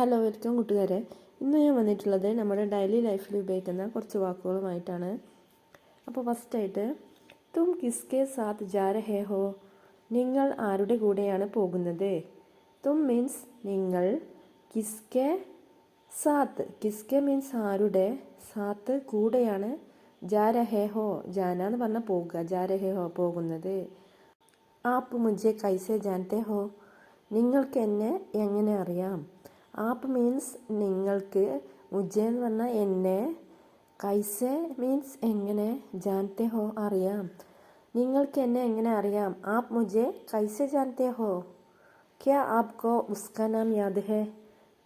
Hello welcome കൂട്ടുകാരെ. ഇന്ന് ഞാൻ വന്നിട്ടുള്ളത് നമ്മുടെ ഡെയിലി ലൈഫിൽ ഉപയോഗിക്കുന്ന കുറച്ച് വാക്കുകളുമായിട്ടാണ്. അപ്പോൾ ഫസ്റ്റായിട്ട് തും കിസ്കെ സാത്ത് ജാര ഹേ? ഹോ നിങ്ങൾ ആരുടെ കൂടെയാണ് പോകുന്നത്? തും മീൻസ് നിങ്ങൾ കിസ്കെ സാത്ത്. കിസ്കെ മീൻസ് ആരുടെ? സാത്ത് കൂടെയാണ് ജാര ഹേ ഹോ ജാന എന്ന് പറഞ്ഞാൽ പോകുക ജാര ഹേ ഹോ പോകുന്നത്. ആപ്പ് മുജെ കൈസെ ജാനത്തെ ഹോ? നിങ്ങൾക്ക് എന്നെ എങ്ങനെ അറിയാം? ആപ്പ് മീൻസ് നിങ്ങൾക്ക് മുജെ എന്ന് പറഞ്ഞാൽ എന്നെ. കൈസെ മീൻസ് എങ്ങനെ? ജാനത്തെ ഹോ അറിയാം. നിങ്ങൾക്ക് എന്നെ എങ്ങനെ അറിയാം? ആപ്പ് മുജെ കൈസെ ജാനത്തെ ഹോ. ക്യാ ആപ്കോ ഉസ്ക നാം യാദ് ഹെ?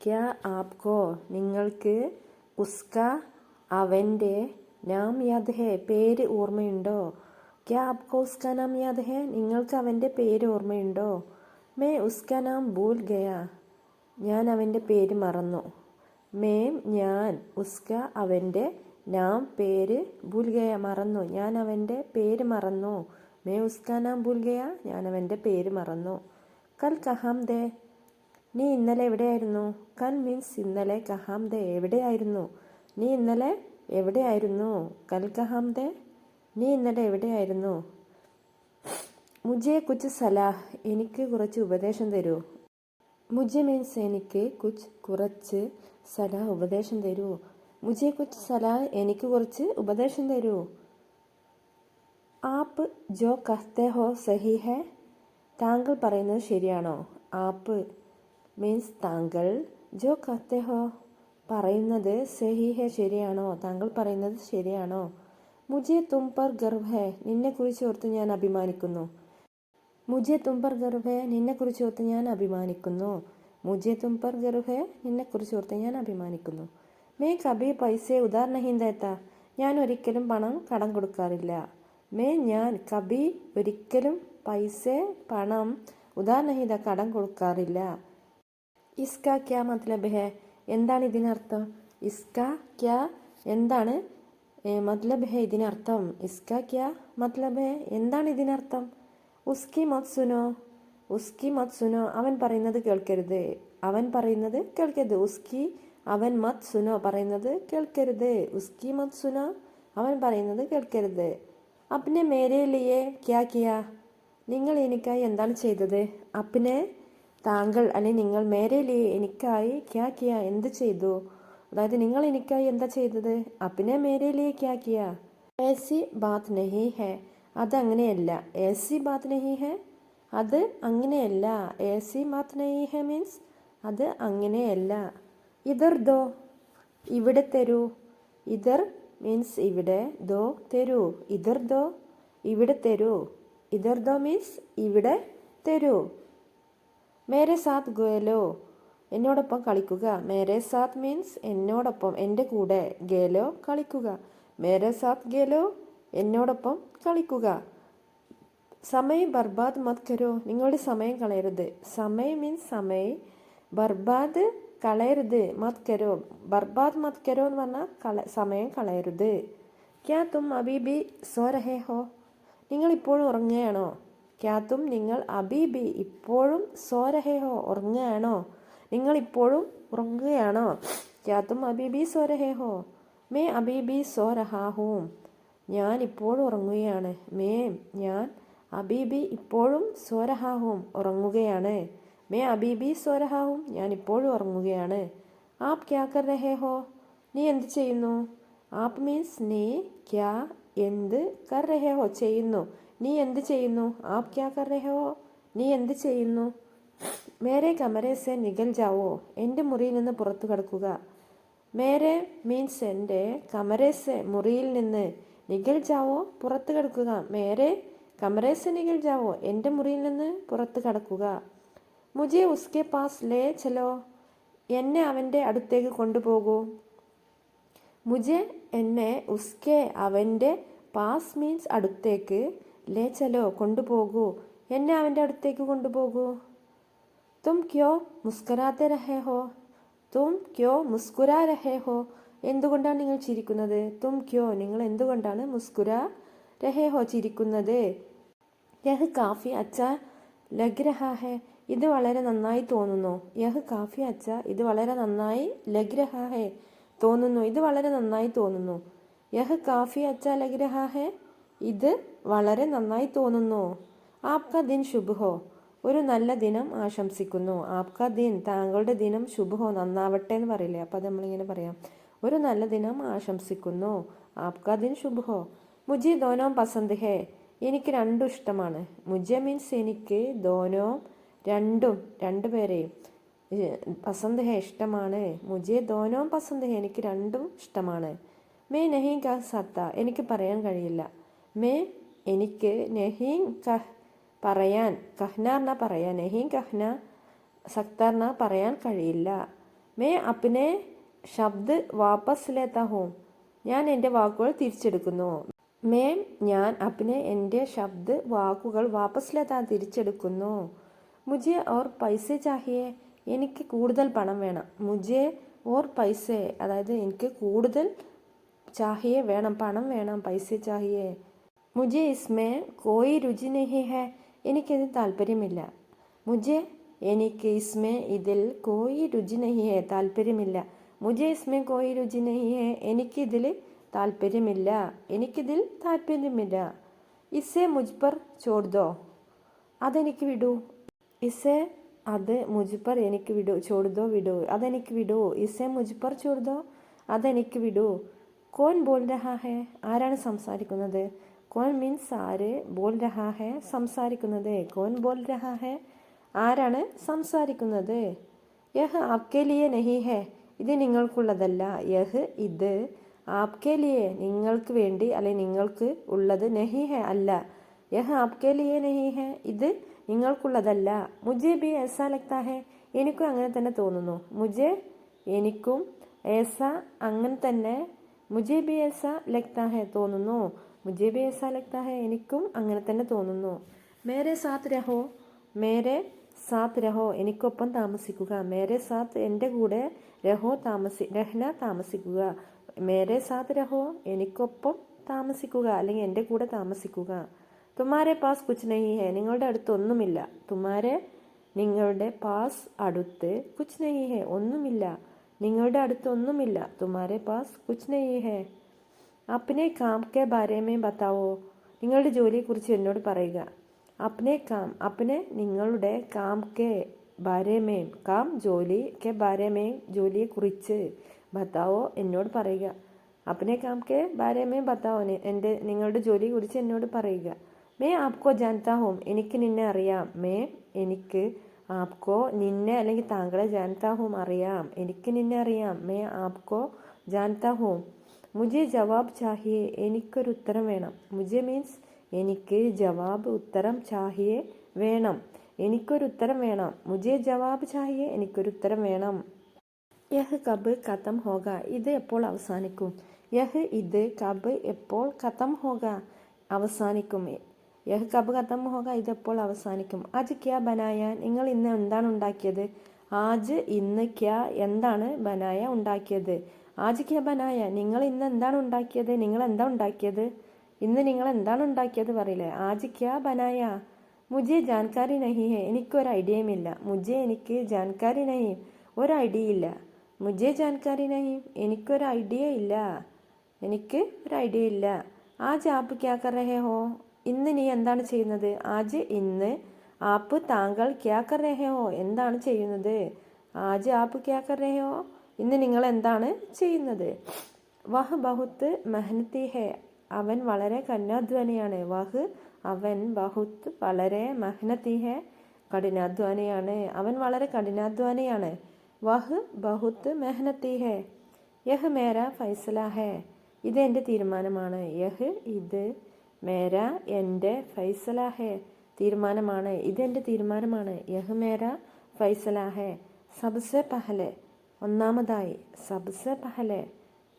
ക്യാ ആപ്കോ നിങ്ങൾക്ക് ഉസ്ക അവന്റെ നാം യാദ് ഹെ? പേര് ഓർമ്മയുണ്ടോ? ക്യാ ആപ്കോ ഉസ്ക നാം യാദ് ഹെ? നിങ്ങൾക്ക് അവന്റെ പേര് ഓർമ്മയുണ്ടോ? മേ ഉസ്ക നാം ഭൂൽ ഗയാ. ഞാൻ അവന്റെ പേര് മറന്നു. മേം ഞാൻ ഉസ്ക അവന്റെ നാം പേര് ഭൂൽഗയ മറന്നു. ഞാൻ അവന്റെ പേര് മറന്നു. മേ ഉസ്ക നാം ഭൂൽഗയ? ഞാൻ അവന്റെ പേര് മറന്നു. കൽ കഹാം ദേ. നീ ഇന്നലെ എവിടെയായിരുന്നു? കൽ മീൻസ് ഇന്നലെ കഹാം ദേ എവിടെയായിരുന്നു? നീ ഇന്നലെ എവിടെയായിരുന്നു? കൽ കഹാം ദേ. നീ ഇന്നലെ എവിടെയായിരുന്നു? മുജയെ കുച്ച് സലാഹ് എനിക്ക് കുറച്ച് ഉപദേശം തരൂ. മുജെ മീൻസ് എനിക്ക് കുച്ച് കുറച്ച് സലാ ഉപദേശം തരൂ. മുജെ കുച്ച് സലാ എനിക്ക് കുറച്ച് ഉപദേശം തരൂ. ആപ്പ് ജോ കഹ്തെ ഹോ സഹി ഹെ? താങ്കൾ പറയുന്നത് ശരിയാണോ? ആപ്പ് മീൻസ് താങ്കൾ ജോ കഹ്തെ ഹോ പറയുന്നത് സഹി ഹെ ശരിയാണോ? താങ്കൾ പറയുന്നത് ശരിയാണോ? മുജെ തും പർ ഗർവ് ഹെ? നിന്നെക്കുറിച്ച് ഓർത്ത് ഞാൻ അഭിമാനിക്കുന്നു. മുജെ തും പർ ഗർവ് നിന്നെക്കുറിച്ച് ഓർത്ത് ഞാൻ അഭിമാനിക്കുന്നു. മുജെ തും പർ ഗർവ് നിന്നെക്കുറിച്ച് ഓർത്ത് ഞാൻ അഭിമാനിക്കുന്നു. മേ കബി പൈസ ദേത്ത ഞാൻ ഒരിക്കലും പണം കടം കൊടുക്കാറില്ല. മേ ഞാൻ കബി ഒരിക്കലും പൈസ പണം ഉദാഹരണഹീത കടം കൊടുക്കാറില്ല. ഇസ്ക ക്യാ മത്ലബ് ഹെ? എന്താണ് ഇതിനർത്ഥം? ഇസ്ക ക്യാ എന്താണ് മത്ലബ് ഹെ ഇതിനർത്ഥം? ഇസ്ക ക്യാ മത്ലബ് ഹെ? എന്താണ് ഇതിനർത്ഥം? ഉസ്കി മത് സുനോ ഉസ്കി മത് സുനോ അവൻ പറയുന്നത് കേൾക്കരുത്. അവൻ പറയുന്നത് കേൾക്കരുത്. ഉസ്കി അവൻ മത് സുനോ പറയുന്നത് കേൾക്കരുത്. ഉസ്കി മത് സുനോ അവൻ പറയുന്നത് കേൾക്കരുത്. അപ്പിനെ മേരെ ലിയേ ക്യാ നിങ്ങൾ എനിക്കായി എന്താണ് ചെയ്തത്? അപ്പിനെ താങ്കൾ അല്ലെങ്കിൽ നിങ്ങൾ മേരെ ലിയേ എനിക്കായി ക്യാ കിയാ എന്ത് ചെയ്തു? അതായത് നിങ്ങൾ എനിക്കായി എന്താ ചെയ്തത്? അപ്പിനെ മേരെ ലിയേ ക്യാ കിയാ? ഏസി ബാത് നഹി ഹെ. അതങ്ങനെയല്ല. ഏസി ബാത് നഹി ഹെ അത് അങ്ങനെയല്ല. ഏസി ബാത് നഹി ഹെ മീൻസ് അത് അങ്ങനെയല്ല. ഇതർ ദോ ഇവിടെ തരൂ. ഇതർ മീൻസ് ഇവിടെ ദോ തരൂ. ഇതർ ദോ ഇവിടെ തരൂ. ഇതർ ദോ മീൻസ് ഇവിടെ തരൂ. മേരെ സാത്ത് ഗേലോ എന്നോടൊപ്പം കളിക്കുക. മേരെ സാത്ത് മീൻസ് എന്നോടൊപ്പം എന്റെ കൂടെ ഗേലോ കളിക്കുക. മേരെ സാത്ത് ഗേലോ എന്നോടൊപ്പം കളിക്കുക. സമയം ബർബാദ് മത് കരോ. നിങ്ങളുടെ സമയം കളയരുത്. സമയം മീൻസ് സമയം. ബർബാദ് കളയരുത് മത് കരോ. ബർബാദ് മത് കരോ എന്ന് പറഞ്ഞാൽ കള സമയം കളയരുത്. ക്യാ തും അബീബി സോ രഹേ ഹോ? നിങ്ങൾ ഇപ്പോഴും ഉറങ്ങുകയാണോ? ക്യാ തും നിങ്ങൾ അബീബി ഇപ്പോഴും സോ രഹേ ഹോ? ഉറങ്ങുകയാണോ? നിങ്ങൾ ഇപ്പോഴും ഉറങ്ങുകയാണോ? ക്യാ തും അബീബി സോ രഹേ ഹോ? മേ അബീബി സോ രഹാ ഞാൻ ഇപ്പോഴും ഉറങ്ങുകയാണ്. മേം ഞാൻ അബീബി ഇപ്പോഴും സ്വരഹാഹും ഉറങ്ങുകയാണ്. മേ അബീബി സ്വരഹാഹും ഞാൻ ഇപ്പോഴും ഉറങ്ങുകയാണ്. ആപ് ക്യാ കർ രഹേ ഹോ? നീ എന്ത് ചെയ്യുന്നു? ആപ് മീൻസ് നീ ക്യാ എന്ത് കർ രഹേ ഹോ ചെയ്യുന്നു? നീ എന്ത് ചെയ്യുന്നു? ആപ് ക്യാ കർ രഹേ ഹോ? നീ എന്ത് ചെയ്യുന്നു? മേരെ കമരേസെ നികൽ ജാവോ. എന്റെ മുറിയിൽ നിന്ന് പുറത്തു കിടക്കുക. മേരെ മീൻസ് എന്റെ കമരേസെ മുറിയിൽ നിന്ന് നികൽ ജാവോ പുറത്ത് കിടക്കുക. മേരെ കമരേസ് നിഖിൽ ജാവോ എന്റെ മുറിയിൽ നിന്ന് പുറത്ത് കടക്കുക. മുജെ ഉസ്കെ പാസ് ലേ ചലോ എന്നെ അവന്റെ അടുത്തേക്ക് കൊണ്ടുപോകൂ. മുജെ എന്നെ ഉസ്കെ അവന്റെ പാസ് മീൻസ് അടുത്തേക്ക് ലേ ചലോ കൊണ്ടുപോകൂ. എന്നെ അവന്റെ അടുത്തേക്ക് കൊണ്ടുപോകൂ. തും ക്യോ മുസ്കരാതെ രഹേ ഹോ? തും ക്യോ മുസ്കുരാ രഹേ ഹോ? എന്തുകൊണ്ടാണ് നിങ്ങൾ ചിരിക്കുന്നത്? തും ക്യോ നിങ്ങൾ എന്തുകൊണ്ടാണ് മുസ്കുര രഹേ ഹോ ചിരിക്കുന്നത്? യഹ് കാഫി അച്ച ലഗ് രഹാ ഹെ ഇത് വളരെ നന്നായി തോന്നുന്നു. യഹ് കാഫി അച്ച ഇത് വളരെ നന്നായി ലഗ് രഹാ ഹേ തോന്നുന്നു. ഇത് വളരെ നന്നായി തോന്നുന്നു. യഹ് കാഫി അച്ച ലഗ് രഹാ ഹേ ഇത് വളരെ നന്നായി തോന്നുന്നു. ആപ്ക ദിൻ ശുഭഹോ ഒരു നല്ല ദിനം ആശംസിക്കുന്നു. ആപ്ക ദിൻ താങ്കളുടെ ദിനം ശുഭഹോ നന്നാവട്ടെ എന്ന് പറയില്ലേ? അപ്പം നമ്മളിങ്ങനെ പറയാം. ഒരു നല്ല ദിനം ആശംസിക്കുന്നു. ആപ്കാ ദിൻ ശുഭോ. മുജി ദോനോ പസന്ത് ഹേ. എനിക്ക് രണ്ടും ഇഷ്ടമാണ്. മുജ മീൻസ് എനിക്ക് ദോനോ രണ്ടും രണ്ടുപേരെയും പസന്ത് ഹേ ഇഷ്ടമാണ്. മുജെ ദോനോ പസന്ത് ഹേ എനിക്ക് രണ്ടും ഇഷ്ടമാണ്. മേ നഹീം കഹ് സത്ത. എനിക്ക് പറയാൻ കഴിയില്ല. മേ എനിക്ക് നഹീം കഹ് പറയാൻ കഹ്നാർന പറയാൻ നഹീം കഹ്ന സക്താർന പറയാൻ കഴിയില്ല. മേ അപ്പിനെ ശബ്ദ് വാപ്പസ് ലേത്ത ഞാൻ എന്റെ വാക്കുകൾ തിരിച്ചെടുക്കുന്നു. മേം ഞാൻ അപ്പിനെ എന്റെ ശബ്ദ് വാക്കുകൾ വാപ്പസ് ലേത്താൻ തിരിച്ചെടുക്കുന്നു? മുജെ ഓർ പൈസ ചാഹിയെ? എനിക്ക് കൂടുതൽ പണം വേണം. മുജെ ഓർ പൈസ? അതായത് എനിക്ക് കൂടുതൽ ചാഹിയെ വേണം. പണം വേണം പൈസ ചാഹിയെ. മുജെ ഇസ്മേ കോയി രുചി നഹി ഹെ? എനിക്കിത് താല്പര്യമില്ല മുജെ എനിക്ക് ഇസ്മേ ഇതിൽ കോയി രുചി നഹി ഹെ? താല്പര്യമില്ല മുജെ ഇസ്മേ കോയി രുചി നെയ്യേ എനിക്കിതിൽ താല്പര്യമില്ല. എനിക്കിതിൽ താല്പര്യമില്ല. ഇസെ മുജ്പർ ചോടുതോ ചോട് അതെനിക്ക് വിടൂ. ഇസെ അത് മുജ്പർ എനിക്ക് വിടൂ. ചോടുതോ വിടൂ. അതെനിക്ക് വിടൂ. ഇസെ മുജ്പർ ചോടുതോ അതെനിക്ക് വിടൂ. കോൻ ബോൾ രഹാ ഹെ? ആരാണ് സംസാരിക്കുന്നത്? കോൻ മീൻസ് ആര് ബോൾ രഹാ ഹെ സംസാരിക്കുന്നത്? കോൻ ബോൾ രഹാ ഹെ ആരാണ് സംസാരിക്കുന്നത്? യഹ് ആപ്കെ ലിയെ നഹി ഹെ. ഇത് നിങ്ങൾക്കുള്ളതല്ല. യഹ് ഇത് ആപ്കെ ലിയെ നിങ്ങൾക്ക് വേണ്ടി അല്ലെങ്കിൽ നിങ്ങൾക്ക് ഉള്ളത് നഹി ഹെ അല്ല. യഹ് ആപ്കെ ലിയെ നഹി ഹെ ഇത് നിങ്ങൾക്കുള്ളതല്ല. മുജെ ബി ഏസ ലഗ്താ ഹെ എനിക്കും അങ്ങനെ തന്നെ തോന്നുന്നു. മുജെ എനിക്കും ഏസ അങ്ങനെ തന്നെ മുജെ ബി ഏസ ലഗ്താ ഹെ തോന്നുന്നു. മുജെ ബി ഏസ ലഗ്താ ഹെ എനിക്കും അങ്ങനെ തന്നെ തോന്നുന്നു. മേരെ സാത്ത് രഹോ മേരെ സാത്ത് രഹോ എനിക്കൊപ്പം താമസിക്കുക. മേരെ സാത്ത് എന്റെ കൂടെ രഹോ താമസി രഹ്ന താമസിക്കുക. മേരെ സാത്ത് രഹോ എനിക്കൊപ്പം താമസിക്കുക. അല്ലെങ്കിൽ എന്റെ കൂടെ താമസിക്കുക. തുമാരെ പാസ് കുച്ച് നഹി ഹെ നിങ്ങളുടെ അടുത്ത് ഒന്നുമില്ല. തുമാരെ നിങ്ങളുടെ പാസ് അടുത്ത് കുച്ച് നഹി ഹെ ഒന്നുമില്ല. നിങ്ങളുടെ അടുത്ത് ഒന്നുമില്ല. തുമാരെ പാസ് കുച്ച് നഹി ഹെ അപ്പിനെ കാം കെ ബാരേമേ ബത്താവോ നിങ്ങളുടെ ജോലിയെക്കുറിച്ച് എന്നോട് പറയുക. അപ്നെ കാം അപ്നെ നിങ്ങളുടെ കാം കെ ബാരേമേ കാം ജോലി കെ ബാരേമേ ജോലിയെക്കുറിച്ച് ഭർത്താവോ എന്നോട് പറയുക. അപ്നെ കാം കെ ബാരേമേ ഭർത്താവോ എന്റെ നിങ്ങളുടെ ജോലിയെക്കുറിച്ച് എന്നോട് പറയുക. മേ ആപ്കോ ജാനത്താ ഹോം എനിക്ക് നിന്നെ അറിയാം. മേ എനിക്ക് ആപ്കോ നിന്നെ അല്ലെങ്കിൽ താങ്കളെ ജാനത്താ ഹോം അറിയാം. എനിക്ക് നിന്നെ അറിയാം. May Apco ജാനത്താ home. മുജെ ജവാബ് ചാഹിയെ എനിക്കൊരു ഉത്തരം വേണം. മുജെ മീൻസ് എനിക്ക് ജവാബ് ഉത്തരം ചാഹിയെ വേണം. എനിക്കൊരു ഉത്തരം വേണം. മുജെ ജവാബ് ചാഹിയെ എനിക്കൊരു ഉത്തരം വേണം. യഹ് കബ് കഥം ഹോക ഇത് എപ്പോൾ അവസാനിക്കും? യഹ് ഇത് കബ് എപ്പോൾ കഥം ഹോക അവസാനിക്കും? യഹ് കബ് കഥം ഹോക ഇത് എപ്പോൾ അവസാനിക്കും? ആജ് ക്യാ ബനായ? നിങ്ങൾ ഇന്ന് എന്താണ് ഉണ്ടാക്കിയത്? ആജ് ഇന്ന് ക്യാ എന്താണ് ബനായ ഉണ്ടാക്കിയത്? ആജ് ക്യാ ബനായ നിങ്ങൾ ഇന്ന് എന്താണ് ഉണ്ടാക്കിയത്? നിങ്ങൾ എന്താ ഉണ്ടാക്കിയത്? ഇന്ന് നിങ്ങൾ എന്താണ് ഉണ്ടാക്കിയത് പറയില്ലേ? ആജ് ക്യാ ബനായ? മുജെ ജാൻകാരി നഹി ഹെ. എനിക്കൊരു ഐഡിയയുമില്ല മുജെ എനിക്ക് ജാൻകാരി നഹി. ഒരു ഐഡിയ ഇല്ല. മുജെ ജാൻകാരി നഹി എനിക്കൊരു ഐഡിയ ഇല്ല. എനിക്ക് ഒരു ഐഡിയ ഇല്ല. ആജ് ആപ്പ് ക്യാ കർ രഹേ ഹോ? ഇന്ന് നീ എന്താണ് ചെയ്യുന്നത്? ആജ് ഇന്ന് ആപ്പ് താങ്കൾ ക്യാ കർ രഹേ ഹോ? എന്താണ് ചെയ്യുന്നത്? ആജ് ആപ്പ് ക്യാ കർ രഹേ ഹോ? ഇന്ന് നിങ്ങൾ എന്താണ് ചെയ്യുന്നത്? വഹ് ബഹുത്ത് മെഹനത്തി ഹെ. അവൻ വളരെ കഠിനാധ്വാനിയാണ്. വഹ് അവൻ ബഹുത്ത് വളരെ മഹനത്തിഹെ കഠിനാധ്വാനിയാണ്. അവൻ വളരെ കഠിനാധ്വാനിയാണ്. വഹ് ബഹുത്ത് മെഹനത്തിഹെ യഹ് മേര ഫൈസല ഹേ ഇത് എന്റെ തീരുമാനമാണ്. യഹ് ഇത് മേര എന്റെ ഫൈസല ഹേ തീരുമാനമാണ് ഇതെന്റെ തീരുമാനമാണ്. യഹ് മേര ഫൈസല ഹേ സബ്സെ പഹലെ. ഒന്നാമതായി സബ്സെ പഹലെ.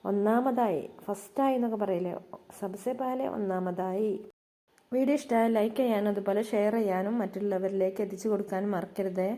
ഒന്നാമതായി ഫസ്റ്റായി എന്നൊക്കെ പറയില്ലേ? സബ്സെ പാലെ ഒന്നാമതായി. വീഡിയോ ഇഷ്ടമായ ലൈക്ക് ചെയ്യാനും അതുപോലെ ഷെയർ ചെയ്യാനും മറ്റുള്ളവരിലേക്ക് എത്തിച്ചു കൊടുക്കാനും മറക്കരുത്.